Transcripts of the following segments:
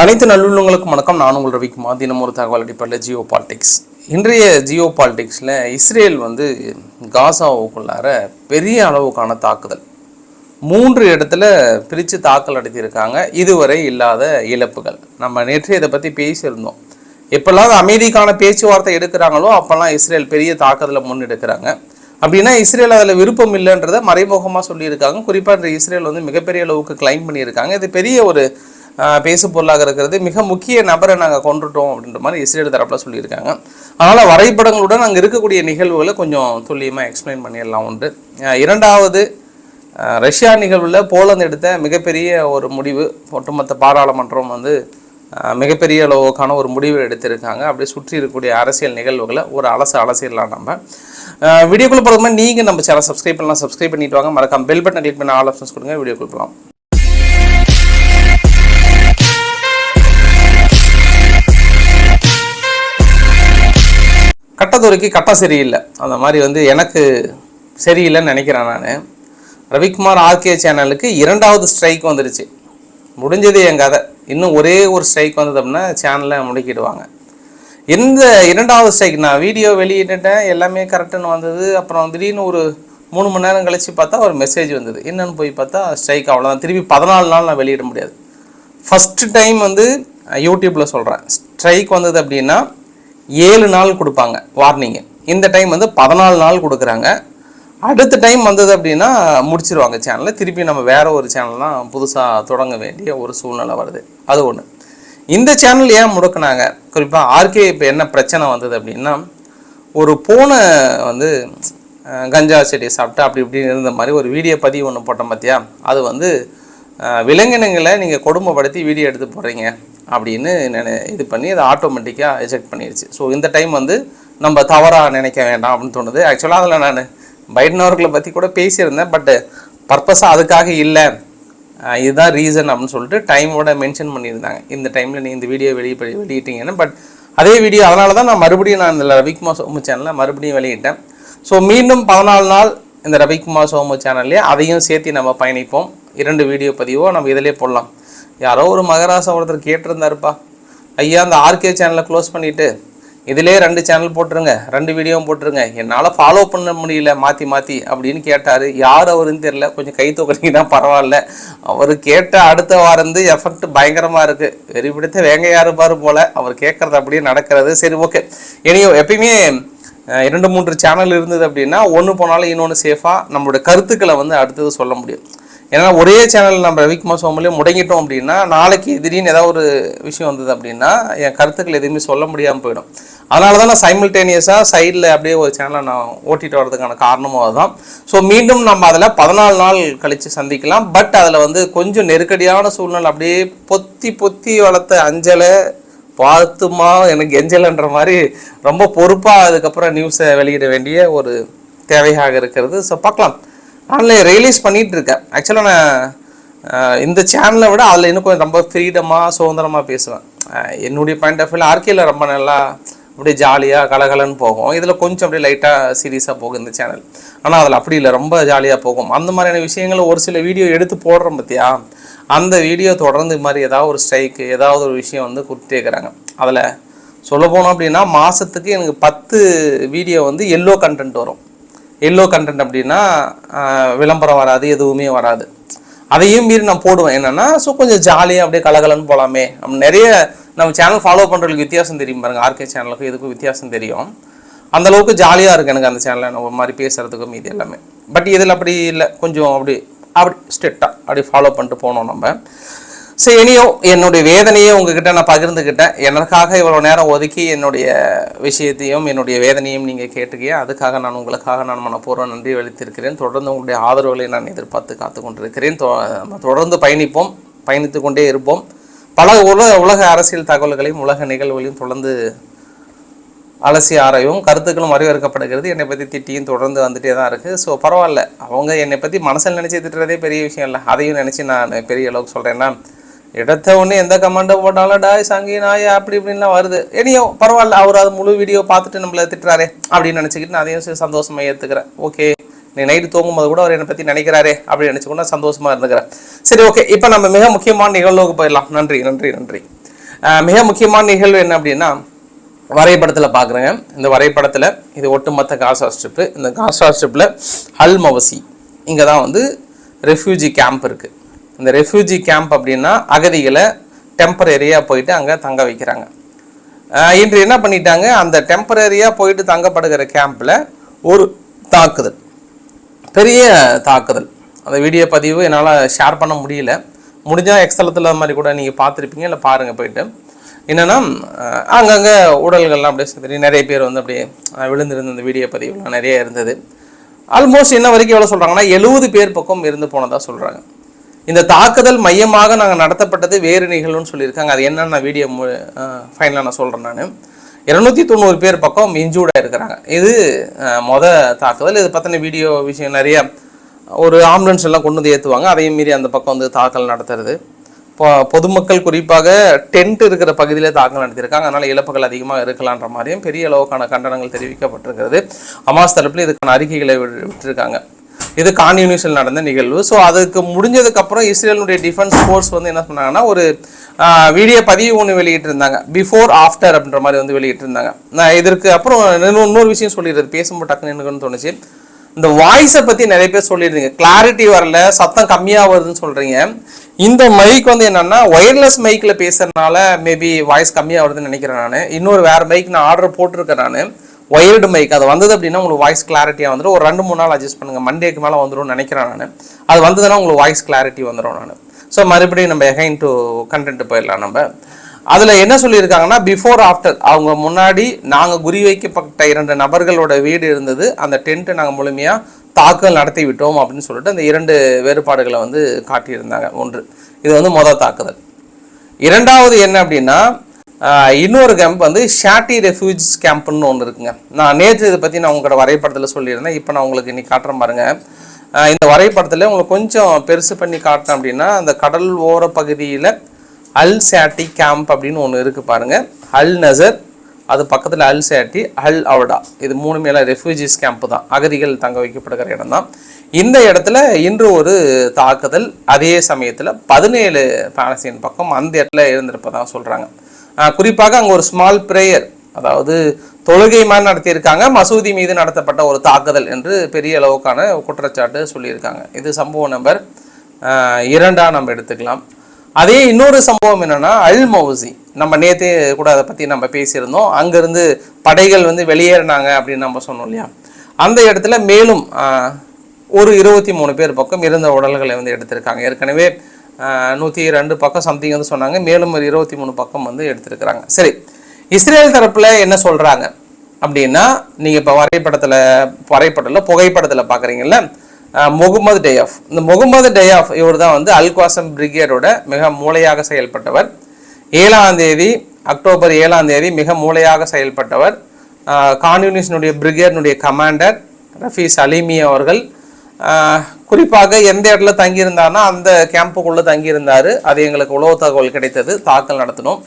அனைத்து நல்லுள்ளவங்களுக்கும் வணக்கம். நான் உங்கள் ரவிக்குமார். தினம் ஒரு தகவல் அடிப்படையில் ஜியோ பாலிடிக்ஸ். இன்றைய ஜியோ பாலிடிக்ஸில் இஸ்ரேல் வந்து காசாவுக்குள்ளார பெரிய அளவுக்கான தாக்குதல். மூன்று இடத்துல பிரித்து தாக்கல் நடத்தியிருக்காங்க. இதுவரை இல்லாத இழப்புகள். நம்ம நேற்று இதை பற்றி பேசியிருந்தோம். எப்பெல்லாம் அமைதிக்கான பேச்சுவார்த்தை எடுக்கிறாங்களோ அப்போல்லாம் இஸ்ரேல் பெரிய தாக்குதலை முன்னெடுக்கிறாங்க. அப்படின்னா இஸ்ரேல் அதில் விருப்பம் இல்லைன்றதை மறைமுகமாக சொல்லியிருக்காங்க. குறிப்பாக இந்த இஸ்ரேல் வந்து மிகப்பெரிய அளவுக்கு கிளைம் பண்ணியிருக்காங்க. இது பெரிய ஒரு பேசு பொருளாக இருக்கிறது. மிக முக்கிய நபரை நாங்கள் கொண்டுட்டோம் அப்படின்ற மாதிரி இஸ்ரேல் தரப்பில் சொல்லியிருக்காங்க. அதனால் வரைபடங்களுடன் அங்கே இருக்கக்கூடிய நிகழ்வுகளை கொஞ்சம் துல்லியமாக எக்ஸ்பிளைன் பண்ணிடலாம் உண்டு. இரண்டாவது ரஷ்யா நிகழ்வில் போலந்து எடுத்த மிகப்பெரிய ஒரு முடிவு ஒட்டுமொத்த பாராளுமன்றம் வந்து மிகப்பெரிய அளவுக்கான ஒரு முடிவு எடுத்திருக்காங்க. அப்படியே சுற்றி இருக்கக்கூடிய அரசியல் நிகழ்வுகளை ஒரு அலசு அலசிடலாம் நம்ம. வீடியோக்குள்ளே வீடியோக்குள்ள போகிறது மாதிரி நீங்கள் நம்ம சேனல் சப்ஸ்கிரைப் பண்ணலாம். சப்ஸ்கிரைப் பண்ணிட்டு வாங்க. மறக்காம பெல் பட்டன் கிளிக் பண்ண ஆல் ஆப்ஷன்ஸ் கொடுங்க. வீடியோக்குள்ள போகலாம் கட்டத்துறைக்கு கட்டம் சரியில்லை. அந்த மாதிரி வந்து எனக்கு சரியில்லைன்னு நினைக்கிறேன் நான். ரவிக்குமார் ஆர்கே சேனலுக்கு இரண்டாவது ஸ்ட்ரைக் வந்துருச்சு. முடிஞ்சது என் கதை. இன்னும் ஒரே ஒரு ஸ்ட்ரைக் வந்தது அப்படின்னா சேனலை முடக்கிடுவாங்க. இந்த இரண்டாவது ஸ்ட்ரைக் நான் வீடியோ வெளியிட்டுட்டேன். எல்லாமே கரெக்டுன்னு வந்தது. அப்புறம் திடீர்னு ஒரு மூணு மணி நேரம் கழித்து பார்த்தா ஒரு மெசேஜ் வந்தது. என்னென்னு போய் பார்த்தா ஸ்ட்ரைக் அவ்வளோதான் திருப்பி பதினாலு நாள் நான் வெளியிட முடியாது. ஃபஸ்ட்டு டைம் வந்து யூடியூப்பில் சொல்கிறேன் ஸ்ட்ரைக் வந்தது அப்படின்னா ஏழு நாள் கொடுப்பாங்க வார்னிங்கு இந்த டைம் வந்து பதினாலு நாள் கொடுக்குறாங்க. அடுத்த டைம் வந்தது அப்படின்னா முடிச்சிருவாங்க சேனலை திருப்பி நம்ம வேறு ஒரு சேனல்லாம் புதுசாக தொடங்க வேண்டிய ஒரு சூழ்நிலை வருது. அது ஒன்று இந்த சேனல் ஏன் முடக்குனாங்க? குறிப்பாக ஆர்கே இப்போ என்ன பிரச்சனை வந்தது அப்படின்னா ஒரு பூனை வந்து கஞ்சா செடியை சாப்பிட்டு அப்படி இப்படி இருந்த மாதிரி ஒரு வீடியோ பதிவு ஒன்று போட்டோம் பார்த்தியா அது வந்து விலங்கினங்களை நீங்கள் கொடுமைப்படுத்தி வீடியோ எடுத்து போடுறீங்க. அப்படின்னு நினை இது பண்ணி அதை ஆட்டோமேட்டிக்காக எஜெக்ட் பண்ணிடுச்சு ஸோ இந்த டைம் வந்து நம்ம தவறாக நினைக்க வேண்டாம் அப்படின்னு தோணுது. ஆக்சுவலாக அதில் நான் பைடன் அவர்களை பற்றி கூட பேசியிருந்தேன். பட்டு பர்பஸாக அதுக்காக இல்லை. இதுதான் ரீசன் அப்படின்னு சொல்லிட்டு டைமோட மென்ஷன் பண்ணியிருந்தாங்க. இந்த டைமில் நீ இந்த வீடியோ வெளியே வெளியிட்டீங்கன்னு. பட் அதே வீடியோ அதனால தான் நான் மறுபடியும் நான் இந்த ரவிக்குமார் சோமு சேனலில் மறுபடியும் வெளியிட்டேன். ஸோ மீண்டும் பதினாலு நாள் இந்த ரவிக்குமார் சோமு சேனல்லே அதையும் சேர்த்து நம்ம பயணிப்போம். இரண்டு வீடியோ பதிவோ நம்ம இதிலே போடலாம். யாரோ ஒரு மகராசா ஒருத்தர் கேட்டிருந்தாருப்பா. ஐயா அந்த ஆர்கே சேனலை க்ளோஸ் பண்ணிவிட்டு இதிலே ரெண்டு சேனல் போட்டுருங்க ரெண்டு வீடியோவும் போட்டுருங்க. என்னால் ஃபாலோ பண்ண முடியல மாற்றி மாற்றி அப்படின்னு கேட்டார். யார் அவருன்னு தெரியல கொஞ்சம் கை தூக்குறீங்கன்னா பரவாயில்ல. அவர் கேட்ட அடுத்த வாரந்து எஃபெக்ட் பயங்கரமாக இருக்குது வெறி பிடித்த வேங்க இருப்பார் பாரு போல் அவர் கேட்குறது அப்படியே நடக்கிறது. சரி ஓகே இனியோ எப்பயுமே இரண்டு மூன்று சேனல் இருந்தது அப்படின்னா ஒன்று போனாலும் இன்னொன்று சேஃபாக நம்மளுடைய கருத்துக்களை வந்து அடுத்தது சொல்ல முடியும். ஏன்னா ஒரே சேனல் நம்ம ரவிக்குமார் சோமலே முடங்கிட்டோம் அப்படின்னா நாளைக்கு திடீர்னு ஏதாவது ஒரு விஷயம் வந்தது அப்படின்னா என் கருத்துக்கள் எதுவுமே சொல்ல முடியாமல் போயிடும். அதனால தான் நான் சைமில்டேனியஸாக சைடில் அப்படியே ஒரு சேனலை நான் ஓட்டிகிட்டு வர்றதுக்கான காரணமும் அதுதான். ஸோ மீண்டும் நம்ம அதில் பதினாலு நாள் கழித்து சந்திக்கலாம். பட் அதில் வந்து கொஞ்சம் நெருக்கடியான சூழ்நிலை அப்படியே பொத்தி பொத்தி வளர்த்த அஞ்சலை பார்த்துமா எனக்கு எஞ்சலைன்ற மாதிரி ரொம்ப பொறுப்பாக அதுக்கப்புறம் நியூஸை வெளியிட வேண்டிய ஒரு தேவையாக இருக்கிறது. ஸோ பார்க்கலாம். ஆன்லைன் ரியலைஸ் பண்ணிட்டு இருக்கேன் ஆக்சுவலாக நான் இந்த சேனலை விட அதில் இன்னும் கொஞ்சம் ரொம்ப ஃப்ரீடமாக சுதந்திரமாக பேசுவேன். என்னுடைய பாயிண்ட் ஆஃப் வியூவில் ஆர்கேல ரொம்ப நல்லா அப்படியே ஜாலியாக கலகலன்னு போகும். இதில் கொஞ்சம் அப்படியே லைட்டாக சீரியஸாக போகும் இந்த சேனல் ஆனால் அதில் அப்படி இல்லை ரொம்ப ஜாலியாக போகும். அந்த மாதிரியான விஷயங்களை ஒரு சில வீடியோ எடுத்து போடுறோம் பார்த்தியா அந்த வீடியோ தொடர்ந்து இது மாதிரி ஏதாவது ஒரு ஸ்ட்ரைக்கு ஏதாவது ஒரு விஷயம் வந்து கொடுத்துட்டே இருக்கிறாங்க. அதில் சொல்ல போனோம் அப்படின்னா மாதத்துக்கு எனக்கு பத்து வீடியோ வந்து எல்லோ கண்டென்ட் வரும். எல்லோ கண்டென்ட் அப்படின்னா விளம்பரம் வராது எதுவுமே வராது. அதையும் மீறி நான் போடுவேன். என்னென்னா ஸோ கொஞ்சம் ஜாலியாக அப்படியே கலகலன்னு போகலாமே நிறைய நம்ம சேனல் ஃபாலோ பண்ணுறதுக்கு வித்தியாசம் தெரியும் பாருங்கள் ஆர்கே சேனலுக்கும் இதுக்கும் வித்தியாசம் தெரியும். அந்தளவுக்கு ஜாலியாக இருக்குது எனக்கு அந்த சேனலில் நம்ம மாதிரி பேசுகிறதுக்கும் இது எல்லாமே. பட் இதில் அப்படி இல்லை. கொஞ்சம் அப்படி அப்படி ஸ்ட்ரிக்டாக அப்படி ஃபாலோ பண்ணிட்டு போனோம் நம்ம. ஸோ இனியோ என்னுடைய வேதனையை உங்ககிட்ட நான் பகிர்ந்துக்கிட்டேன் எனக்காக இவ்வளோ நேரம் ஒதுக்கி என்னுடைய விஷயத்தையும் என்னுடைய வேதனையும் நீங்கள் கேட்டுக்கிய? அதுக்காக நான் உங்களுக்காக நான் மனப்பூர்வ நன்றி அளித்திருக்கிறேன். தொடர்ந்து உங்களுடைய ஆதரவுகளை நான் எதிர்பார்த்து காத்து கொண்டிருக்கிறேன் தொ- தொடர்ந்து பயணிப்போம் பயணித்து கொண்டே இருப்போம். பல உலக உலக அரசியல் தகவல்களையும் உலக நிகழ்வுகளையும் தொடர்ந்து அலசி ஆராயும் கருத்துக்களும் வரவேற்கப்படுகிறது என்னை பற்றி திட்டியும் தொடர்ந்து வந்துட்டே தான் இருக்குது ஸோ பரவாயில்ல. அவங்க என்னை பற்றி மனசில் நினச்சி திட்டுறதே பெரிய விஷயம் இல்லை. அதையும் நினச்சி நான் பெரிய அளவுக்கு சொல்கிறேன்னா எடுத்த உடனே எந்த கமெண்ட்டை போட்டாலும் டாய் சங்கி நாய் அப்படி இப்படின்லாம் வருது. இனியோ பரவாயில்ல அவர் அது முழு வீடியோ பார்த்துட்டு நம்மள திட்டுறாரே அப்படின்னு நினச்சிக்கிட்டு நான் அதையும் சரி ஏற்றுக்கிறேன் ஓகே. நீ நைட்டு தூங்கும்போது கூட அவர் என்னை பற்றி நினைக்கிறாரே அப்படின்னு நினச்சி நான் சந்தோஷமாக இருந்துக்கிறேன். சரி ஓகே. இப்போ நம்ம மிக முக்கியமான நிகழ்வுக்கு போயிடலாம். நன்றி நன்றி நன்றி. மிக முக்கியமான நிகழ்வு என்ன அப்படின்னா வரைபடத்தில் பார்க்குறேங்க இந்த வரைபடத்தில் இது ஒட்டுமொத்த காசா ஸ்ட்ரிப்பு. இந்த காசா ஸ்ட்ரிப்பில் ஹல் மவசி இங்கே தான் வந்து ரெஃப்யூஜி கேம்ப் இருக்குது இந்த ரெஃப்யூஜி கேம்ப் அப்படின்னா அகதிகளை டெம்பரரியாக போயிட்டு அங்கே தங்க வைக்கிறாங்க. இன்று என்ன பண்ணிட்டாங்க? அந்த டெம்பரரியாக போயிட்டு தங்கப்படுகிற கேம்பில் ஒரு தாக்குதல். பெரிய தாக்குதல். அந்த வீடியோ பதிவு என்னால் ஷேர் பண்ண முடியல. முடிஞ்சால் எக்ஸலத்தில் அது மாதிரி கூட நீங்கள் பார்த்துருப்பீங்க. இல்லை பாருங்கள் போயிட்டு. என்னென்னா அங்கங்கே உடல்கள்லாம் அப்படியே சரி நிறைய பேர் வந்து அப்படியே விழுந்திருந்த அந்த வீடியோ பதிவுலாம் நிறைய இருந்தது. ஆல்மோஸ்ட் என்ன வரைக்கும் எவ்வளோ சொல்கிறாங்கன்னா எழுபது பேர் பக்கம் இருந்து போனதாக சொல்கிறாங்க இந்த தாக்குதல் மையமாக நாங்கள் நடத்தப்பட்டது வேறு நிகழ்வுன்னு சொல்லியிருக்காங்க. அது என்னன்னு நான் வீடியோ ஃபைனலாக நான் சொல்கிறேன் நான். இரநூத்தி தொண்ணூறு பேர் பக்கம் இன்ஜூர்டாக இருக்கிறாங்க. இது மொத தாக்குதல். இது பற்றின வீடியோ விஷயம் நிறைய ஒரு ஆம்புலன்ஸ் எல்லாம் கொண்டு வந்து ஏற்றுவாங்க அதையும் மீறி அந்த பக்கம் வந்து தாக்கல் நடத்துறது. இப்போ பொதுமக்கள் குறிப்பாக டென்ட் இருக்கிற பகுதியில் தாக்கல் நடத்தியிருக்காங்க. அதனால் இழப்புகள் அதிகமாக இருக்கலான்ற மாதிரியும் பெரிய அளவுக்கான கண்டனங்கள் தெரிவிக்கப்பட்டிருக்கிறது. அமாஸ் தரப்பில் இதுக்கான அறிக்கைகளை விட்டு- விட்டிருக்காங்க. இது கான்யூனியூஸில் நடந்த நிகழ்வு. ஸோ அதுக்கு முடிஞ்சதுக்கப்புறம் இஸ்ரேலுடைய டிஃபென்ஸ் ஃபோர்ஸ் வந்து என்ன சொன்னாங்கன்னா ஒரு வீடியோ பதிவு ஒன்று வெளியிட்டிருந்தாங்க. பிஃபோர் ஆஃப்டர் அப்படின்ற மாதிரி வந்து வெளியிட்டிருந்தாங்க. நான் இதற்கு அப்புறம் இன்னொரு இன்னொரு விஷயம் சொல்லிடுறது. பேசும்போது டக்குன்னு தோணுச்சு. இந்த வாய்ஸை பற்றி நிறைய பேர் சொல்லியிருந்தீங்க கிளாரிட்டி வரல சத்தம் கம்மியாக வருதுன்னு சொல்கிறீங்க இந்த மைக் வந்து என்னன்னா ஒயர்லெஸ் மைக்கில் பேசுறதுனால மேபி வாய்ஸ் கம்மியாக வருதுன்னு நினைக்கிறேன் நான். இன்னொரு வேறு மைக் நான் ஆர்டர் போட்டிருக்கேன் நான். ஒயர்டு மைக் அது வந்தது அப்படின்னா உங்களுக்கு வாய்ஸ் கிளாரிட்டியாக வந்துடும் ஒரு ரெண்டு மூணு நாள் அட்ஜஸ்ட் பண்ணுங்கள் மண்டேக்கு மேலே வந்துடும் நினைக்கிறேன் நான். அது வந்ததுன்னா உங்களுக்கு வாய்ஸ் கிளாரிட்டி வந்துடும் நான். ஸோ மறுபடியும் நம்ம எகைன் டு கண்டென்ட் போயிடலாம் நம்ம. அதில் என்ன சொல்லியிருக்காங்கன்னா பிஃபோர் ஆஃப்டர் அவங்க முன்னாடி நாங்கள் குறி வைக்கப்பட்ட இரண்டு நபர்களோட வீடு இருந்தது. அந்த டென்ட்டு நாங்கள் முழுமையாக தாக்குதல் நடத்தி விட்டோம் அப்படின்னு சொல்லிட்டு அந்த இரண்டு வேறுபாடுகளை வந்து காட்டியிருந்தாங்க. ஒன்று இது வந்து மொதல் தாக்குதல். இரண்டாவது என்ன அப்படின்னா இன்னொரு கேம்ப் வந்து ஷாட்டி ரெஃப்யூஜ் கேம்ப்னு ஒன்று இருக்குங்க. நான் நேற்று இதை பற்றி நான் உங்களோட வரைபடத்தில் சொல்லியிருந்தேன். இப்போ நான் உங்களுக்கு இன்னைக்கு காட்டுறேன் பாருங்கள் இந்த வரைபடத்தில் உங்களுக்கு கொஞ்சம் பெருசு பண்ணி காட்டினேன் அப்படின்னா அந்த கடல் ஓர பகுதியில் அல் சாட்டி கேம்ப் அப்படின்னு ஒன்று இருக்குது பாருங்கள் அல் நசர் அது பக்கத்தில் அல் சாட்டி அல் அவடா. இது மூணுமே ரெஃப்யூஜிஸ் கேம்ப் தான். அகதிகள் தங்க வைக்கப்படுகிற இடம் தான். இந்த இடத்துல இன்று ஒரு தாக்குதல் அதே சமயத்தில் பதினேழு பாலஸ்தீன் பக்கம் அந்த இடத்துல இருந்திருப்பதாக சொல்கிறாங்க குறிப்பாக அங்கே ஒரு ஸ்மால் பிரேயர் அதாவது தொழுகை மாதிரி நடத்தியிருக்காங்க. மசூதி மீது நடத்தப்பட்ட ஒரு தாக்குதல் என்று பெரிய அளவுக்கான குற்றச்சாட்டு சொல்லியிருக்காங்க. இது சம்பவம் நம்பர் இரண்டாக நம்ம எடுத்துக்கலாம். அதே இன்னொரு சம்பவம் என்னன்னா அல் மௌசி. நம்ம நேற்று கூட அதை பற்றி நம்ம பேசியிருந்தோம். அங்கேருந்து படைகள் வந்து வெளியேறினாங்க அப்படின்னு நம்ம சொன்னோம் இல்லையா? அந்த இடத்துல மேலும் ஒரு இருபத்தி மூணு பேர் பக்கம் இருந்த உடல்களை வந்து எடுத்திருக்காங்க. ஏற்கனவே நூற்றி ரெண்டு பக்கம் சம்திங் வந்து சொன்னாங்க. மேலும் ஒரு இருபத்தி மூணு பக்கம் வந்து எடுத்திருக்கிறாங்க. சரி. இஸ்ரேல் தரப்பில் என்ன சொல்கிறாங்க அப்படின்னா நீங்கள் இப்போ வரைபடத்தில் வரைபடத்தில் புகைப்படத்தில் பார்க்குறீங்கல்ல முகமது டேயாஃப். இந்த முகமது டேயாஃப் இவர் தான் வந்து அல்குவாசம் பிரிகேடோட மிக மூளையாக செயல்பட்டவர். ஏழாம் தேதி அக்டோபர் ஏழாம் தேதி மிக மூளையாக செயல்பட்டவர். கான்யூனிஸ்டினுடைய பிரிகேடினுடைய கமாண்டர் ரஃபி சலீமி அவர்கள். குறிப்பாக எந்த இடத்துல தங்கியிருந்தார்னா அந்த கேம்புக்குள்ளே தங்கியிருந்தார். அது எங்களுக்கு உளவு தகவல் கிடைத்தது. தாக்கல் நடத்தினோம்.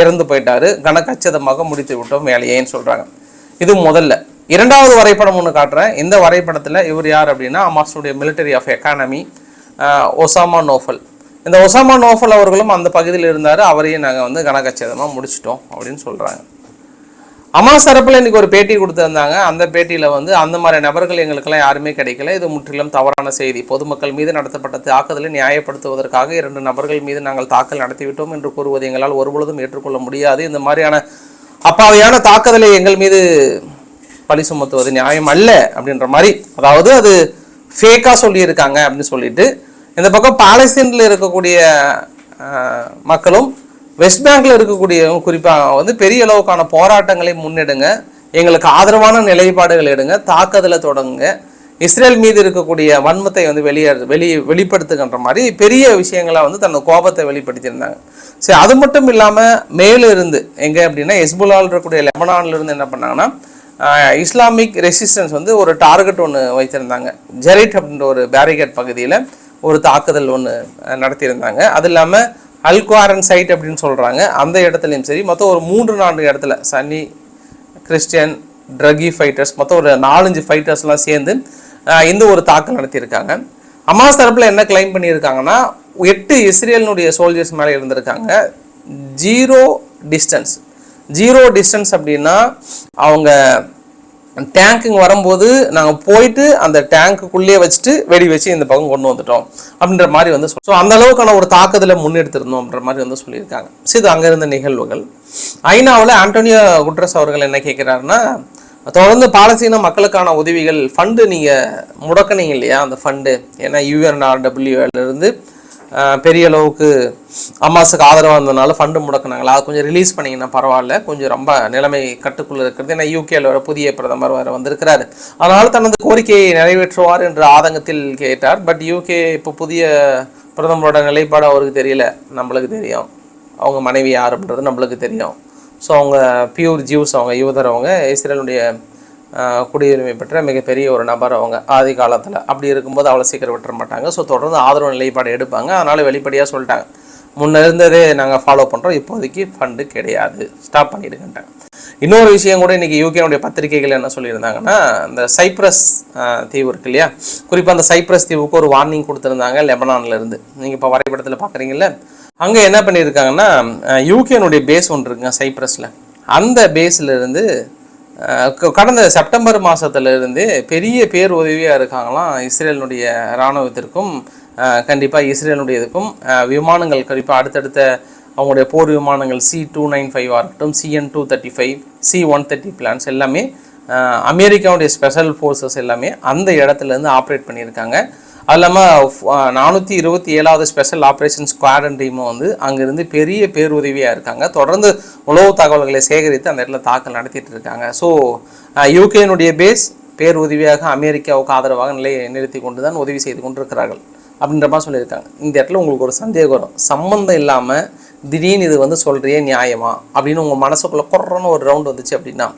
இறந்து போயிட்டார். கனக்கச்சிதமாக முடித்து விட்டோம் வேலையேன்னு சொல்கிறாங்க இது முதல்ல. இரண்டாவது வரைபடம் ஒன்று காட்டுறேன். இந்த வரைபடத்தில் இவர் யார் அப்படின்னா அமாஸுடைய military of economy Osama Nofal. இந்த ஒசாமா நோஃபல் அவர்களும் அந்த பகுதியில் இருந்தார். அவரையும் நாங்கள் வந்து கனகச்சிதமாக முடிச்சிட்டோம் அப்படின்னு சொல்கிறாங்க அம்மா சரப்பில் இன்னைக்கு ஒரு பேட்டி கொடுத்துருந்தாங்க. அந்த பேட்டியில் வந்து அந்த மாதிரி நபர்கள் எங்களுக்கெல்லாம் யாருமே கிடைக்கல. இது முற்றிலும் தவறான செய்தி. பொதுமக்கள் மீது நடத்தப்பட்ட தாக்குதலை நியாயப்படுத்துவதற்காக இரண்டு நபர்கள் மீது நாங்கள் தாக்கல் நடத்திவிட்டோம் என்று கூறுவது எங்களால் ஒருபொழுதும் ஏற்றுக்கொள்ள முடியாது. இந்த மாதிரியான அப்பாவையான தாக்குதலை எங்கள் மீது பழி சுமத்துவது நியாயம் அல்ல அப்படின்ற மாதிரி அதாவது அது ஃபேக்காக சொல்லியிருக்காங்க அப்படின்னு சொல்லிட்டு இந்த பக்கம் பாலஸ்தீனில் இருக்கக்கூடிய மக்களும் வெஸ்ட் பேங்க்ல இருக்கக்கூடிய குறிப்பாக வந்து பெரிய அளவுக்கான போராட்டங்களை முன்னெடுங்க. எங்களுக்கு ஆதரவான நிலைப்பாடுகள் எடுங்க. தாக்குதலை தொடங்குங்க. இஸ்ரேல் மீது இருக்கக்கூடிய வன்மத்தை வந்து வெளியே வெளி வெளிப்படுத்துகின்ற மாதிரி பெரிய விஷயங்களை வந்து தன்னோட கோபத்தை வெளிப்படுத்தியிருந்தாங்க. சரி அது மட்டும் இல்லாமல் மேலிருந்து எங்கே அப்படின்னா எஸ்புலால் இருக்கக்கூடிய லெபனான்லேருந்து என்ன பண்ணாங்கன்னா இஸ்லாமிக் ரெசிஸ்டன்ஸ் வந்து ஒரு டார்கெட் ஒன்று வைத்திருந்தாங்க. ஜெரிட் அப்படின்ற ஒரு பேரிகேட் பகுதியில் ஒரு தாக்குதல் ஒன்று நடத்தியிருந்தாங்க. அது இல்லாமல் அல்குவாரன் சைட் அப்படின்னு சொல்கிறாங்க அந்த இடத்துலையும் சரி மொத்தம் ஒரு மூன்று நான்கு இடத்துல சன்னி கிறிஸ்டியன் ட்ரகி ஃபைட்டர்ஸ் மொத்தம் ஒரு நாலஞ்சு ஃபைட்டர்ஸ்லாம் சேர்ந்து இந்த ஒரு தாக்கல் நடத்தியிருக்காங்க. அமாஸ் தரப்பில் என்ன கிளைம் பண்ணியிருக்காங்கன்னா எட்டு இஸ்ரேலினுடைய சோல்ஜர்ஸ் மேலே இருந்திருக்காங்க. ஜீரோ டிஸ்டன்ஸ் ஜீரோ டிஸ்டன்ஸ் அப்படின்னா அவங்க டேங்க்குங்க வரும்போது நாங்கள் போயிட்டு அந்த டேங்க்குள்ளேயே வச்சுட்டு வெடி வச்சு இந்த பக்கம் கொண்டு வந்துட்டோம் அப்படின்ற மாதிரி வந்து ஸோ அந்த அளவுக்கான ஒரு தாக்கத்தில் முன்னெடுத்திருந்தோம் அப்படின்ற மாதிரி வந்து சொல்லியிருக்காங்க. ஸோ இது அங்கே இருந்த நிகழ்வுகள். ஐநாவில் ஆண்டோனியோ குட்ரஸ் அவர்கள் என்ன கேட்குறாருன்னா தொடர்ந்து பாலஸ்தீன மக்களுக்கான உதவிகள் ஃபண்டு நீங்கள் முடக்கினீங்க இல்லையா? அந்த ஃபண்டு ஏன்னா யூஎன்ஆர்டபிள்யூலேருந்து பெரிய அளவுக்கு அம்மாஸுக்கு ஆதரவாக இருந்ததுனால ஃபண்டு முடக்குனாங்களா? அதை கொஞ்சம் ரிலீஸ் பண்ணிங்கன்னா பரவாயில்ல. கொஞ்சம் ரொம்ப நிலைமை கட்டுக்குள்ளே இருக்கிறது. ஏன்னா யூகேல வர புதிய பிரதமர் வேறு வந்திருக்கிறாரு. அதனால் தனது கோரிக்கையை நிறைவேற்றுவார் என்ற ஆதங்கத்தில் கேட்டார். பட் யூகே இப்போ புதிய பிரதமரோட நிலைப்பாடு அவருக்கு தெரியல. நம்மளுக்கு தெரியும். அவங்க மனைவி யார் அப்படின்றது நம்மளுக்கு தெரியும். ஸோ அவங்க பியூர் ஜியூஸ் அவங்க யூதர் அவங்க இஸ்ரேலுடைய குடியுரிமை பெற்ற மிகப்பெரிய ஒரு நபர் அவங்க ஆதி காலத்தில். அப்படி இருக்கும்போது அவ்வளோ சீக்கிரம் விட்டுற மாட்டாங்க. ஸோ தொடர்ந்து ஆதரவு நிலைப்பாடு எடுப்பாங்க. அதனால் வெளிப்படையாக சொல்லிட்டாங்க. முன்ன இருந்ததே நாங்கள் ஃபாலோ பண்ணுறோம் இப்போதைக்கு ஃபண்டு கிடையாது. ஸ்டாப் பண்ணிடுங்கன்ட்டாங்க. இன்னொரு விஷயம் கூட இன்றைக்கி யூகேனுடைய பத்திரிகைகள் என்ன சொல்லியிருந்தாங்கன்னா இந்த சைப்ரஸ் தீவு இருக்கு இல்லையா? குறிப்பாக அந்த சைப்ரஸ் தீவுக்கு ஒரு வார்னிங் கொடுத்துருந்தாங்க லெபனான்லேருந்து நீங்கள் இப்போ வரைபடத்தில் பார்க்குறீங்கல்ல அங்கே என்ன பண்ணியிருக்காங்கன்னா யூகேனுடைய பேஸ் ஒன்று இருக்குங்க சைப்ரஸில். அந்த பேஸ்ல இருந்து கடந்த செப்டம்பர் மாதத்துலேருந்து பெரிய பேர் உதவியாக இருக்காங்களாம் இஸ்ரேலினுடைய இராணுவத்திற்கும் கண்டிப்பாக கண்டிப்பா இஸ்ரேலுடைய இதுக்கும் விமானங்கள் குறிப்பாக அடுத்தடுத்த அவங்களுடைய போர் விமானங்கள் சி டூ நைன் ஃபைவாக இருக்கட்டும் C N two thirty five C one thirty plans எல்லாமே அமெரிக்காவுடைய ஸ்பெஷல் ஃபோர்ஸஸ் எல்லாமே அந்த இடத்துல இருந்து ஆப்ரேட் பண்ணியிருக்காங்க. அது இல்லாமல் நானூற்றி இருபத்தி ஏழாவது ஸ்பெஷல் ஆப்ரேஷன் ஸ்குவாடன் டீமும் வந்து அங்கேருந்து பெரிய பேருதவியாக இருக்காங்க. தொடர்ந்து உளவு தகவல்களை சேகரித்து அந்த இடத்துல தாக்கல் நடத்திட்டு இருக்காங்க. ஸோ யூகேனுடைய பேஸ் பேருதவியாக அமெரிக்காவுக்கு ஆதரவாக நிலை நிறுத்தி கொண்டு தான் உதவி செய்து கொண்டிருக்கிறார்கள் அப்படின்ற மாதிரி சொல்லியிருக்காங்க. இந்த இடத்துல உங்களுக்கு ஒரு சந்தேகம் வரும். சம்மந்தம் இல்லாமல் திடீர்னு இது வந்து சொல்கிறியே நியாயமா? அப்படின்னு உங்கள் மனசுக்குள்ளே குறன்னு ஒரு ரவுண்ட் வந்துச்சு அப்படின்னா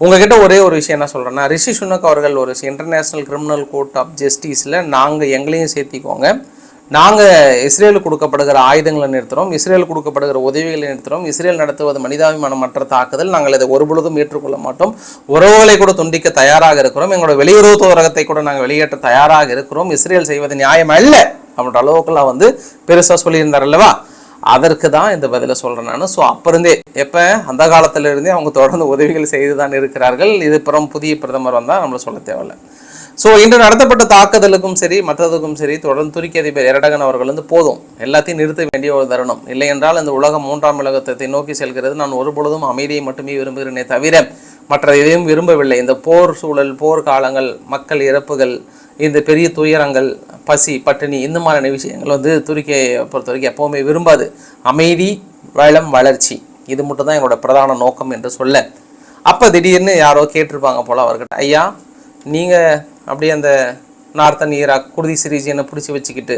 உங்ககிட்ட ஒரே ஒரு விஷயம் என்ன சொல்கிறேன்னா ரிஷி சுனக் அவர்கள் ஒரு இன்டர்நேஷ்னல் கிரிமினல் கோர்ட் ஆஃப் ஜஸ்டிஸில் நாங்கள் எங்களையும் சேர்த்திக்கோங்க நாங்கள் இஸ்ரேலுக்கு கொடுக்கப்படுகிற ஆயுதங்களை நிறுத்துகிறோம் இஸ்ரேல் கொடுக்கப்படுகிற உதவிகளை நிறுத்துகிறோம் இஸ்ரேல் நடத்துவது மனிதாபிமானமற்ற தாக்குதல். நாங்கள் இதை ஒருபொழுதும் ஏற்றுக்கொள்ள மாட்டோம். உறவுகளை கூட துண்டிக்க தயாராக இருக்கிறோம். எங்களோட வெளியுறவு தூதரகத்தை கூட நாங்கள் வெளியேற்ற தயாராக இருக்கிறோம். இஸ்ரேல் செய்வது நியாயம் அல்ல அப்படின்ற அளவுக்குலாம் வந்து பெருசாக சொல்லியிருந்தார் அல்லவா? அதற்கு தான் இந்த பதிலை சொல்கிறேன் நான். ஸோ அப்போ இருந்தே எப்போ? அந்த காலத்திலிருந்தே அவங்க தொடர்ந்து உதவிகள் செய்து தான் இருக்கிறார்கள். இது புறம் புதிய பிரதமர் வந்தால் நம்மள சொல்ல தேவையில்ல. ஸோ இன்று நடத்தப்பட்ட தாக்குதலுக்கும் சரி மற்றதுக்கும் சரி தொடர்ந்து துருக்கி அதிபர் எரடகன் அவர்கள் வந்து போதும். எல்லாத்தையும் நிறுத்த வேண்டிய ஒரு தருணம். இல்லை என்றால் இந்த உலகம் மூன்றாம் உலகத்தை நோக்கி செல்கிறது. நான் ஒரு பொழுதும் அமைதியை மட்டுமே விரும்புகிறேனே தவிர மற்ற எதையும் விரும்பவில்லை. இந்த போர் சூழல் போர் காலங்கள் மக்கள் இறப்புகள் இந்த பெரிய துயரங்கள் பசி பட்டினி இந்த மாதிரியான விஷயங்கள் வந்து துருக்கியை பொறுத்த வரைக்கும் எப்போவுமே விரும்பாது. அமைதி வளம் வளர்ச்சி. இது மட்டும் தான் என்னோட பிரதான நோக்கம் என்று சொல்ல. அப்போ திடீர்னு யாரோ கேட்டிருப்பாங்க போல் அவர்கிட்ட ஐயா நீங்கள் அப்படியே அந்த நார்த்தன் ஈராக் குர்திஸ் ரீஜியனை பிடிச்சி வச்சுக்கிட்டு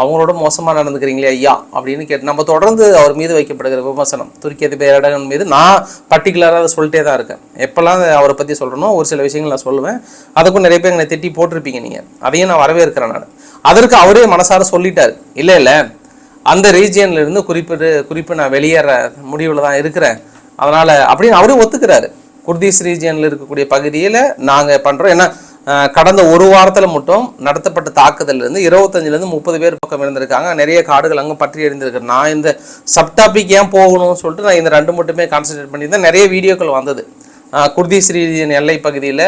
அவங்களோட மோசமாக நடந்துக்கிறீங்களே ஐயா அப்படின்னு கேட்டு நம்ம தொடர்ந்து அவர் மீது வைக்கப்படுகிற விமர்சனம் துருக்கி அதிபர் எடகன் மீது நான் பர்டிகுலராக அதை சொல்லிட்டே தான் இருக்கேன். எப்போல்லாம் அவரை பற்றி சொல்கிறனோ ஒரு சில விஷயங்கள் நான் சொல்லுவேன். அதுக்கும் நிறைய பேர் என்னை திட்டி போட்டிருப்பீங்க நீங்கள் அதையும் நான் வரவேற்கிறேன் நான். அதற்கு அவரே மனசார சொல்லிட்டார். இல்லை இல்லை. அந்த ரீஜியன்லேருந்து குறிப்பிட்டு குறிப்பு நான் வெளியேற முடிவில் தான் இருக்கிறேன். அதனால் அப்படின்னு அவரே ஒத்துக்கிறாரு. குர்தீஸ் ரீஜியனில் இருக்கக்கூடிய பகுதியில் நாங்கள் பண்ணுறோம் ஏன்னா கடந்த ஒரு வாரத்தில் மட்டும் நடத்தப்பட்ட தாக்குதல்ல இருந்து இருந்து முப்பது பேர் பக்கம் இருந்திருக்காங்க நிறைய காடுகள் அங்கே பற்றி எழுந்திருக்கு நான் இந்த சப்டாபிக் ஏன் போகணும்னு சொல்லிட்டு நான் இந்த ரெண்டு மட்டுமே கான்சென்ட்ரேட் பண்ணியிருந்தேன். நிறைய வீடியோக்கள் வந்தது. குர்தி ஸ்ரீஜியின் எல்லை பகுதியில்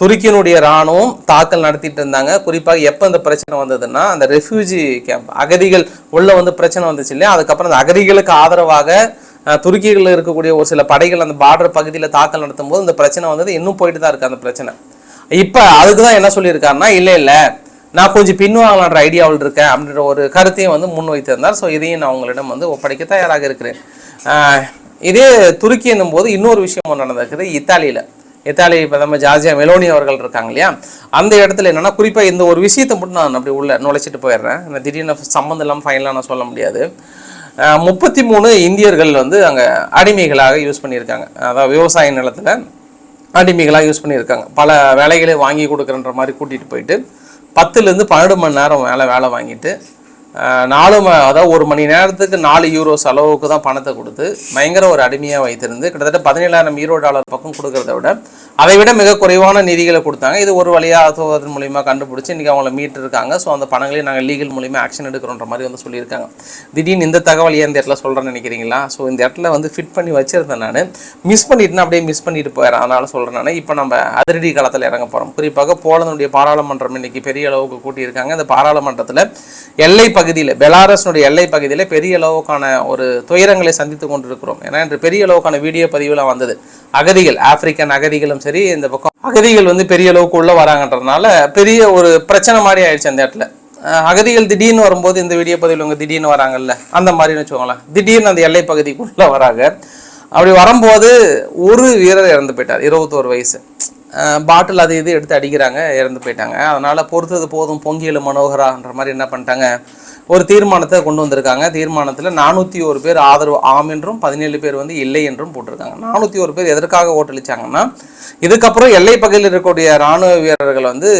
துருக்கியினுடைய இராணுவம் தாக்கல் நடத்திட்டு இருந்தாங்க. குறிப்பாக எப்போ இந்த பிரச்சனை வந்ததுன்னா அந்த ரெஃப்யூஜி கேம்ப் அகதிகள் உள்ளே வந்து பிரச்சனை வந்துச்சு இல்லையா? அதுக்கப்புறம் அந்த அகதிகளுக்கு ஆதரவாக துருக்கிகளில் இருக்கக்கூடிய ஒரு சில படைகள் அந்த பார்டர் பகுதியில் தாக்கல் நடத்தும் போது இந்த பிரச்சனை வந்தது. இன்னும் போயிட்டு தான் இருக்குது அந்த பிரச்சனை. இப்போ அதுக்கு தான் என்ன சொல்லியிருக்காருன்னா இல்லை இல்லை நான் கொஞ்சம் பின்வாங்கலான்ற ஐடியாவில் இருக்கேன் அப்படின்ற ஒரு கருத்தையும் வந்து முன் வைத்திருந்தார். ஸோ இதையும் நான் உங்களிடம் வந்து ஒப்படைக்க தயாராக இருக்கிறேன். இதே துருக்கி என்னும் போது இன்னொரு விஷயம் நடந்திருக்குது. இத்தாலியில் இத்தாலி பிரதமர் ஜார்ஜியா மெலோனி அவர்கள் இருக்காங்க இல்லையா? அந்த இடத்துல என்னென்னா குறிப்பாக இந்த ஒரு விஷயத்தை மட்டும் நான் அப்படி உள்ள நுழைச்சிட்டு போயிடுறேன். இந்த திடீர்னு சம்மந்தம் இல்லாமல் ஃபைனலாக நான் சொல்ல முடியாது. முப்பத்தி மூணு இந்தியர்கள் வந்து அங்கே அடிமைகளாக யூஸ் பண்ணியிருக்காங்க. அதாவது விவசாய நிலத்தில் அடிமைகளாக யூஸ் பண்ணியிருக்காங்க. பல வேலைகளை வாங்கி கொடுக்குறன்ற மாதிரி கூட்டிகிட்டு போயிட்டு பத்துலேருந்து பன்னெண்டு மணி நேரம் வேலை வேலை வாங்கிட்டு நாலு ம அதாவது ஒரு மணி நேரத்துக்கு நாலு யூரோ செலவுக்கு தான் பணத்தை கொடுத்து பயங்கர ஒரு அடிமையாக வைத்திருந்து கிட்டத்தட்ட பதினேழாயிரம் யூரோ டாலர் பக்கம் கொடுக்கறத விட அதை விட மிக குறைவான நிதிகளை கொடுத்தாங்க. இது ஒரு வழியாக ஆத்துவதன் மூலிமா கண்டுபிடிச்சி இன்றைக்கி அவங்கள மீட்டு இருக்காங்க ஸோ அந்த பணங்களையும் நாங்கள் லீகல் மூலியமாக ஆக்ஷன் எடுக்கிறோன்ற மாதிரி வந்து சொல்லியிருக்காங்க. திடீர்னு இந்த தகவல் ஏன் இந்த இடத்துல சொல்கிறேன்னு நினைக்கிறீங்களா? ஸோ இந்த இடத்துல வந்து ஃபிட் பண்ணி வச்சுருந்தேன் நான். மிஸ் பண்ணிட்டுனா அப்படியே மிஸ் பண்ணிட்டு போயிடறேன். அதனால் சொல்கிறேன் நான். இப்போ நம்ம அதிரடி காலத்தில் இறங்க போகிறோம் குறிப்பாக போலந்துடைய பாராளுமன்றம் இன்னைக்கு பெரிய அளவுக்கு கூட்டியிருக்காங்க. இந்த பாராளுமன்றத்தில் எல்லை பகுதியில் பெலாரஸ்னுடைய எல்லை பகுதியில் பெரிய அளவுக்கான ஒரு துயரங்களை சந்தித்து கொண்டிருக்கிறோம். ஏன்னா இன்று பெரிய அளவுக்கான வீடியோ பதிவுலாம் வந்தது. அகதிகள் ஆப்பிரிக்கன் அகதிகளும் சரி இந்த பக்கம் அகதிகள் வந்து பெரிய அளவுக்கு உள்ளே வராங்கன்றதுனால பெரிய ஒரு பிரச்சனை மாதிரி ஆயிடுச்சு அந்த இடத்துல. அகதிகள் திடீர்னு வரும்போது இந்த வீடியோ பதிவில் இவங்க திடீர்னு வராங்கல்ல அந்த மாதிரின்னு வச்சுக்கோங்களேன். திடீர்னு அந்த எல்லை பகுதிக்குள்ளே வராங்க. அப்படி வரும்போது ஒரு வீரர் இறந்து போயிட்டார் இருபத்தோரு வயசு. பாட்டில் அது இது எடுத்து அடிக்கிறாங்க இறந்து போயிட்டாங்க. அதனால் பொறுத்தது போதும் பொங்கியல் மனோகரான்ற மாதிரி என்ன பண்ணிட்டாங்க ஒரு தீர்மானத்தை கொண்டு வந்திருக்காங்க. தீர்மானத்தில் நானூற்றி ஒரு பேர் ஆதரவு ஆம் என்றும் பதினேழு பேர் வந்து இல்லை என்றும் போட்டிருக்காங்க. நானூற்றி ஒரு பேர் எதற்காக ஓட்டளிச்சாங்கன்னா இதுக்கப்புறம் எல்லை பகுதியில் இருக்கக்கூடிய இராணுவ வீரர்கள் வந்து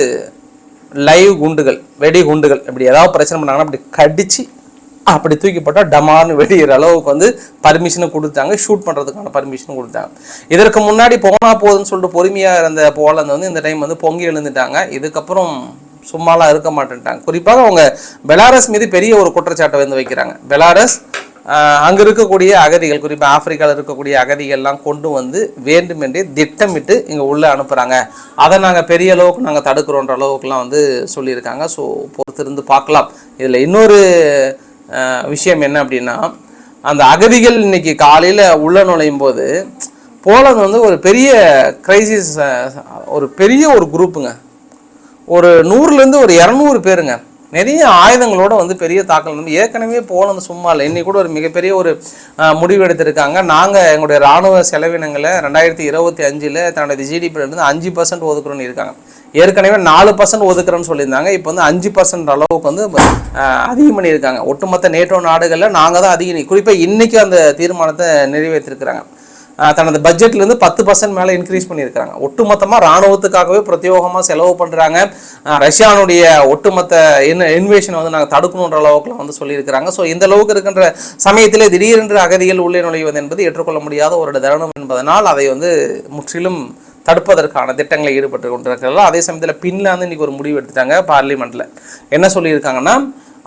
லைவ் குண்டுகள் வெடி குண்டுகள் இப்படி ஏதாவது பிரச்சனை பண்ணாங்கன்னா அப்படி கடித்து அப்படி தூக்கி போட்டால் டமார்னு அளவுக்கு வந்து பர்மிஷனை கொடுத்தாங்க. ஷூட் பண்ணுறதுக்கான பர்மிஷனும் கொடுத்தாங்க. இதற்கு முன்னாடி போனால் போதுன்னு சொல்லிட்டு பொறுமையாக இருந்த போலந்து வந்து இந்த டைம் வந்து பொங்கி எழுந்துட்டாங்க. இதுக்கப்புறம் சும்மாலாம் இருக்க மாட்டேன்ட்டாங்க. குறிப்பாக அவங்க பெலாரஸ் மீது பெரிய ஒரு குற்றச்சாட்டை வந்து வைக்கிறாங்க. பெலாரஸ் அங்கே இருக்கக்கூடிய அகதிகள் குறிப்பாக ஆப்பிரிக்காவில் இருக்கக்கூடிய அகதிகள்லாம் கொண்டு வந்து வேண்டுமென்றே திட்டமிட்டு இங்கே உள்ளே அனுப்புகிறாங்க அதை நாங்கள் பெரிய அளவுக்கு நாங்கள் தடுக்கிறோன்ற அளவுக்குலாம் வந்து சொல்லியிருக்காங்க. ஸோ பொறுத்திருந்து பார்க்கலாம். இதில் இன்னொரு விஷயம் என்ன அப்படின்னா அந்த அகதிகள் இன்னைக்கு காலையில் உள்ளே நுழையும் போது போலந்து வந்து ஒரு பெரிய கிரைசிஸ் ஒரு பெரிய ஒரு குரூப்புங்க ஒரு நூறுலேருந்து ஒரு இரநூறு பேருங்க. நிறைய ஆயுதங்களோட வந்து பெரிய தாக்கல் வந்து ஏற்கனவே போலந்து சும்மா இல்லை. இன்னைக்கு கூட ஒரு மிகப்பெரிய ஒரு முடிவு எடுத்திருக்காங்க. நாங்கள் எங்களுடைய இராணுவ செலவினங்களை ரெண்டாயிரத்தி இருபத்தி அஞ்சில் தன்னுடைய ஜிடிபியிலேருந்து அஞ்சு பர்சன்ட் ஒதுக்குறோன்னு இருக்காங்க. ஏற்கனவே நாலு பர்சன்ட் ஒதுக்குறேன்னு சொல்லியிருந்தாங்க. இப்போ வந்து அஞ்சு பர்சன்ட் அளவுக்கு வந்து அதிகம் பண்ணியிருக்காங்க. ஒட்டுமொத்த நேட்டோ நாடுகளில் நாங்கள் தான் அதிகம். குறிப்பாக இன்றைக்கும் அந்த தீர்மானத்தை நிறைவேற்றிருக்கிறாங்க. தனது பட்ஜெட்லேருந்து பத்து பர்சன்ட் மேலே இன்க்ரீஸ் பண்ணியிருக்காங்க ஒட்டுமொத்தமாக ராணுவத்துக்காகவே பிரத்யோகமாக செலவு பண்ணுறாங்க ரஷ்யானுடைய ஒட்டுமொத்த இன் இன்வேஷனை வந்து நாங்கள் தடுக்கணுன்ற அளவுக்குலாம் வந்து சொல்லியிருக்கிறாங்க. ஸோ இந்த அளவுக்கு இருக்கின்ற சமயத்தில் திடீரென்று அகதிகள் உள்ளே நுழைவது என்பது ஏற்றுக்கொள்ள முடியாத ஒரு தருணம் என்பதனால் அதை வந்து முற்றிலும் தடுப்பதற்கான திட்டங்களை ஈடுபட்டு கொண்டிருக்கிறார்கள். அதே சமயத்தில் பின்லாந்து இன்றைக்கி ஒரு முடிவு எடுத்துட்டாங்க பார்லிமெண்ட்டில் என்ன சொல்லியிருக்காங்கன்னா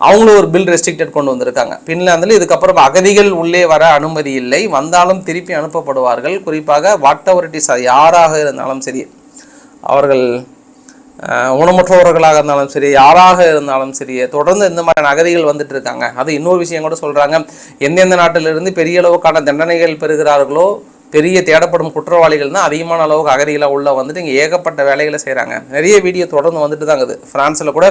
அவங்களும் ஒரு பில் ரெஸ்ட்ரிக்டட் கொண்டு வந்திருக்காங்க. பின்லாந்தில் இதுக்கப்புறம் அகதிகள் உள்ளே வர அனுமதி இல்லை. வந்தாலும் திருப்பி அனுப்பப்படுவார்கள். குறிப்பாக வாட் எவர் அது யாராக இருந்தாலும் சரி அவர்கள் ஊனமுற்றவர்களாக இருந்தாலும் சரி யாராக இருந்தாலும் சரி தொடர்ந்து இந்த மாதிரியான அகதிகள் வந்துட்டு இருக்காங்க. அது இன்னொரு விஷயம் கூட சொல்கிறாங்க எந்தெந்த நாட்டிலிருந்து பெரிய அளவுக்கான தண்டனைகள் பெறுகிறார்களோ பெரிய தேடப்படும் குற்றவாளிகள் தான் அதிகமான அளவுக்கு அகதிகளாக உள்ள வந்துட்டு இங்கே ஏகப்பட்ட வேலைகளை செய்கிறாங்க நிறைய வீடியோ தொடர்ந்து வந்துட்டு தான் இருக்குது. ஃப்ரான்ஸில் கூட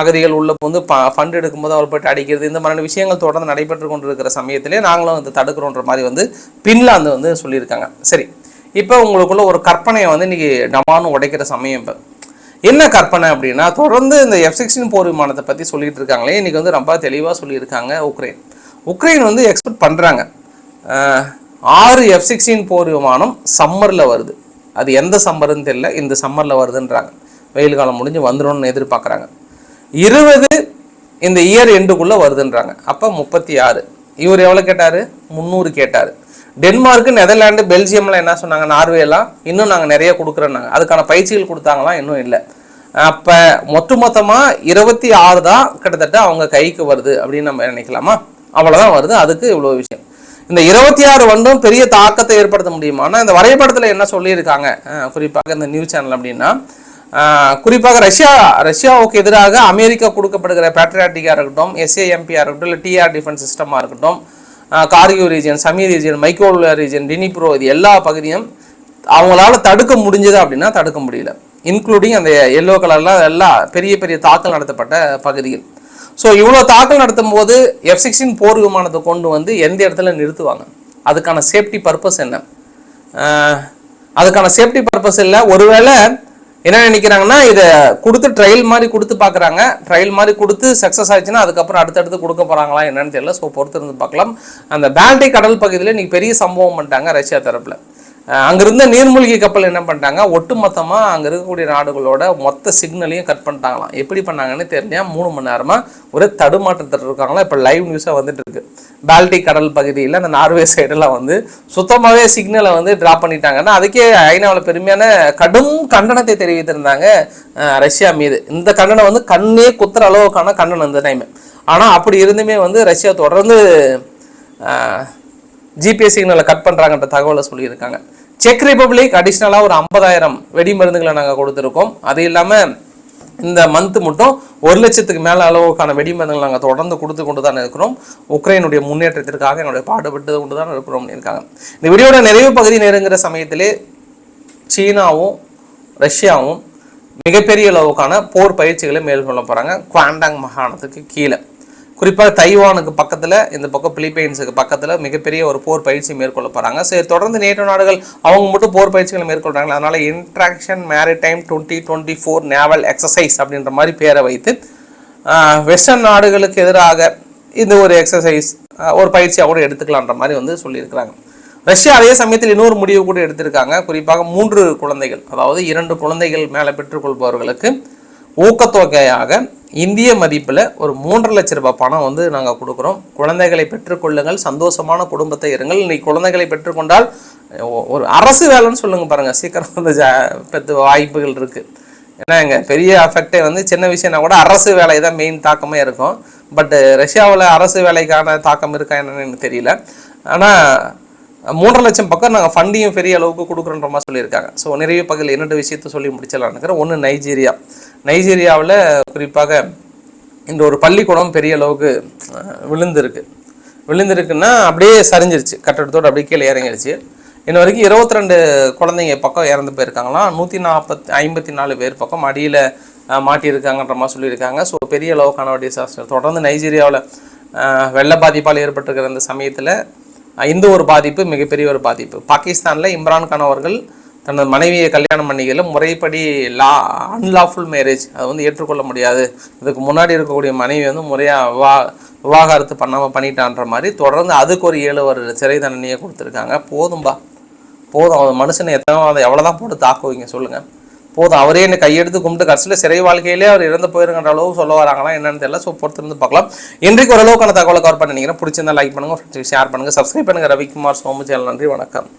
அகதிகள் உள்ள வந்து ஃபண்ட் எடுக்கும்போது அவர் போய்ட்டு அடிக்கிறது இந்த மாதிரியான விஷயங்கள் தொடர்ந்து நடைபெற்று கொண்டிருக்கிற சமயத்திலே நாங்களும் வந்து தடுக்கிறோன்ற மாதிரி வந்து பின்லாந்து வந்து சொல்லியிருக்காங்க. சரி இப்போ உங்களுக்குள்ள ஒரு கற்பனையை வந்து இன்னைக்கு டமான்னு உடைக்கிற சமயம் இப்போ. என்ன கற்பனை அப்படின்னா தொடர்ந்து இந்த எஃப் சிக்ஸ்டின் போர் விமானத்தை பற்றி சொல்லிட்டு இருக்காங்களே இன்றைக்கி வந்து ரொம்ப தெளிவாக சொல்லியிருக்காங்க உக்ரைன். உக்ரைன் வந்து எக்ஸ்பெக்ட் பண்ணுறாங்க ஆறு எஃப் சிக்ஸ்டீன் போர் விமானம் சம்மரில் வருது. அது எந்த சம்மர்னு தெரியல இந்த சம்மரில் வருதுன்றாங்க. வெயில் காலம் முடிஞ்சு வந்துடும்னு எதிர்பார்க்குறாங்க. இருபது இந்த இயர் எண்டுக்குள்ளே வருதுன்றாங்க. அப்போ முப்பத்தி ஆறு. இவர் எவ்வளோ கேட்டார்? முந்நூறு கேட்டார். டென்மார்க்கு நெதர்லாண்டு பெல்ஜியம்லாம் என்ன சொன்னாங்க? நார்வேலாம் இன்னும் நாங்கள் நிறைய கொடுக்குறோன்னாங்க. அதுக்கான பயிற்சிகள் கொடுத்தாங்களாம் இன்னும் இல்லை. அப்போ மொத்த மொத்தமாக இருபத்தி ஆறு தான் கிட்டத்தட்ட அவங்க கைக்கு வருது அப்படின்னு நம்ம நினைக்கலாமா? அவ்வளோதான் வருது. அதுக்கு இவ்வளோ விஷயம். இந்த இருபத்தி ஆறு வண்டும் பெரிய தாக்கத்தை ஏற்படுத்த முடியுமா? இந்த வரைபடத்தில் என்ன சொல்லியிருக்காங்க? குறிப்பாக இந்த நியூஸ் சேனல் அப்படின்னா குறிப்பாக ரஷ்யா ரஷ்யாவுக்கு எதிராக அமெரிக்கா கொடுக்கப்படுகிற பேட்ரியாட்டிக்காக இருக்கட்டும் எஸ்ஏஎம்பியாக இருக்கட்டும் இல்லை டிஆர் டிஃபென்ஸ் சிஸ்டமாக இருக்கட்டும் Kharkiv region Sumy region Mykolaiv region Dnipro இது எல்லா பகுதியும் அவங்களால தடுக்க முடிஞ்சது அப்படின்னா தடுக்க முடியல. இன்க்ளூடிங் அந்த எல்லோ கலர்லாம் எல்லாம் பெரிய பெரிய தாக்கல் நடத்தப்பட்ட பகுதிகள். ஸோ இவ்வளோ தாக்கல் நடத்தும் போது எஃப் சிக்ஸ்டீன் போர் விமானத்தை கொண்டு வந்து எந்த இடத்துல நிறுத்துவாங்க? அதுக்கான சேஃப்டி பர்பஸ் என்ன? அதுக்கான சேஃப்டி பர்பஸ் இல்லை. ஒருவேளை என்ன நினைக்கிறாங்கன்னா இதை கொடுத்து ட்ரையல் மாதிரி கொடுத்து பார்க்குறாங்க. ட்ரையல் மாதிரி கொடுத்து சக்ஸஸ் ஆச்சுன்னா அதுக்கப்புறம் அடுத்தடுத்து கொடுக்க போகிறாங்களா என்னன்னு தெரியல. ஸோ பொறுத்து இருந்து பார்க்கலாம். அந்த பால்டிக் கடல் பகுதியில் இன்னைக்கு பெரிய சம்பவம் பண்ணிட்டாங்க ரஷ்யா தரப்பில். அங்கிருந்த நீர்மூழ்கி கப்பல் என்ன பண்ணிட்டாங்க? ஒட்டுமொத்தமாக அங்கே இருக்கக்கூடிய நாடுகளோட மொத்த சிக்னலையும் கட் பண்ணிட்டாங்களாம். எப்படி பண்ணாங்கன்னு தெரியலையா? மூணு மணி நேரமாக ஒரே தடுமாற்றத்தில் இருக்காங்களா இப்போ லைவ் நியூஸாக வந்துட்டு இருக்கு. பால்டிக் கடல் பகுதியில் அந்த நார்வே சைடெல்லாம் வந்து சுத்தமாகவே சிக்னலை வந்து ட்ராப் பண்ணிட்டாங்கன்னா அதுக்கே ஐநாவில் பெருமையான கடும் கண்டனத்தை தெரிவித்திருந்தாங்க ரஷ்யா மீது. இந்த கண்டனம் வந்து கண்ணே குத்துற அளவுக்கான கண்டனம் இந்த டைம் ஆனால் அப்படி இருந்துமே வந்து ரஷ்யா தொடர்ந்து ஜிபிஎஸ் சிக்னலை கட் பண்ணுறாங்கன்ற தகவலை சொல்லியிருக்காங்க. செக் ரிப்பப்ளிக் அடிஷ்னலாக ஒரு ஐம்பதாயிரம் வெடி மருந்துகளை நாங்கள் கொடுத்துருக்கோம். அது இல்லாமல் இந்த மந்த் மட்டும் ஒரு லட்சத்துக்கு மேலே அளவுக்கான வெடி மருந்துகள் நாங்கள் தொடர்ந்து கொடுத்து கொண்டு தான் இருக்கிறோம். உக்ரைனுடைய முன்னேற்றத்திற்காக என்னுடைய பாடுபட்டு கொண்டு தான் இருக்கிறோம் இருக்காங்க. இந்த வீடியோட நிறைவு பகுதி நெருங்குற சமயத்திலே சீனாவும் ரஷ்யாவும் மிகப்பெரிய அளவுக்கான போர் பயிற்சிகளை மேற்கொள்ள போகிறாங்க குவாண்டாங் மாகாணத்துக்கு கீழே. குறிப்பாக தைவானுக்கு பக்கத்தில் இந்த பக்கம் பிலிப்பைன்ஸுக்கு பக்கத்தில் மிகப்பெரிய ஒரு போர் பயிற்சி மேற்கொள்ள போகிறாங்க சரி தொடர்ந்து நேட்டோ நாடுகள் அவங்க மட்டும் போர் பயிற்சிகளை மேற்கொள்கிறாங்க அதனால் interaction maritime twenty twenty four naval exercise அப்படின்ற மாதிரி பேரை வைத்து வெஸ்டர்ன் நாடுகளுக்கு எதிராக இந்த ஒரு எக்ஸசைஸ் ஒரு பயிற்சியாக கூட எடுத்துக்கலான்ற மாதிரி வந்து சொல்லியிருக்கிறாங்க. ரஷ்யா அதே சமயத்தில் இன்னொரு முடிவு கூட எடுத்திருக்காங்க. குறிப்பாக மூன்று குழந்தைகள் அதாவது இரண்டு குழந்தைகள் மேலே பெற்றுக்கொள்பவர்களுக்கு ஊக்கத்தொகையாக இந்திய மதிப்பில் ஒரு மூன்றரை லட்ச ரூபாய் பணம் வந்து நாங்கள் கொடுக்குறோம். குழந்தைகளை பெற்றுக்கொள்ளுங்கள் சந்தோஷமான குடும்பத்தை இருங்கள். இன்னைக்கு குழந்தைகளை பெற்றுக்கொண்டால் ஒரு அரசு வேலைன்னு சொல்லுங்கள் பாருங்கள் சீக்கிரம் வந்து ஜா பெற்று வாய்ப்புகள் இருக்குது ஏன்னா எங்கள் பெரிய அஃபெக்டே வந்து சின்ன விஷயம்னா கூட அரசு வேலை தான் மெயின் தாக்கமே இருக்கும். பட் ரஷ்யாவில் அரசு வேலைக்கான தாக்கம் இருக்கா என்னன்னு எனக்கு தெரியல. ஆனால் மூன்றரை லட்சம் பக்கம் நாங்கள் ஃபண்டையும் பெரிய அளவுக்கு கொடுக்குறோன்ற மாதிரி சொல்லியிருக்காங்க. ஸோ நிறைய பகுதியில் இரண்டு விஷயத்த சொல்லி முடிச்சலாம்னு நினைக்கிறேன். ஒன்று நைஜீரியா. நைஜீரியாவில் குறிப்பாக இந்த ஒரு பள்ளிக்கூடம் பெரிய அளவுக்கு விழுந்திருக்கு. விழுந்திருக்குன்னா அப்படியே சரிஞ்சிருச்சு. கட்டடத்தோடு அப்படியே கீழே இறங்கிருச்சு. இன்ன வரைக்கும் இருபத்தி ரெண்டு குழந்தைங்க பக்கம் இறந்து போயிருக்காங்களாம். நூற்றி நாற்பத்தி ஐம்பத்தி நாலு பேர் பக்கம் அடியில் மாட்டியிருக்காங்கன்ற மாதிரி சொல்லியிருக்காங்க. ஸோ பெரிய அளவுக்கான டிசாஸ்டர் தொடர்ந்து நைஜீரியாவில் வெள்ள பாதிப்பால் ஏற்பட்டிருக்கிற அந்த சமயத்தில் இந்த ஒரு பாதிப்பு மிகப்பெரிய ஒரு பாதிப்பு. பாகிஸ்தானில் இம்ரான் கான் அவர்கள் தனது மனைவியை கல்யாணம் பண்ணிக்கல முறைப்படி லா அன்லாஃபுல் மேரேஜ் அது வந்து ஏற்றுக்கொள்ள முடியாது. இதுக்கு முன்னாடி இருக்கக்கூடிய மனைவி வந்து முறையாக விவா விவாகரத்து பண்ணாமல் பண்ணிட்டான்ற மாதிரி தொடர்ந்து அதுக்கு ஒரு ஏழு வருட சிறை தண்டனையை கொடுத்துருக்காங்க. போதும்பா. போதும். அவன் மனுஷனை எத்தனை அதை எவ்வளோ தான் போட்டு தாக்குவீங்க சொல்லுங்கள் போதும். அவரே என்னை கையெடுத்து கும்பிட்டு கடைசியில் சிறை வாழ்க்கையிலே அவர் இறந்து போயிருங்கிற அளவு சொல்ல வராங்களா என்னன்னு தெரியல. ஸோ பொறுத்திருந்து பார்க்கலாம். இன்றைக்கு ஓரளவுக்கான தகவலை கவர் பண்ணி நினைக்கிறேன். பிடிச்சிருந்தா லைக் பண்ணுங்கள் ஷேர் பண்ணுங்கள் சப்ஸ்கிரைப் பண்ணுங்கள் ரவிக்குமார் சோமு சேனல். நன்றி வணக்கம்.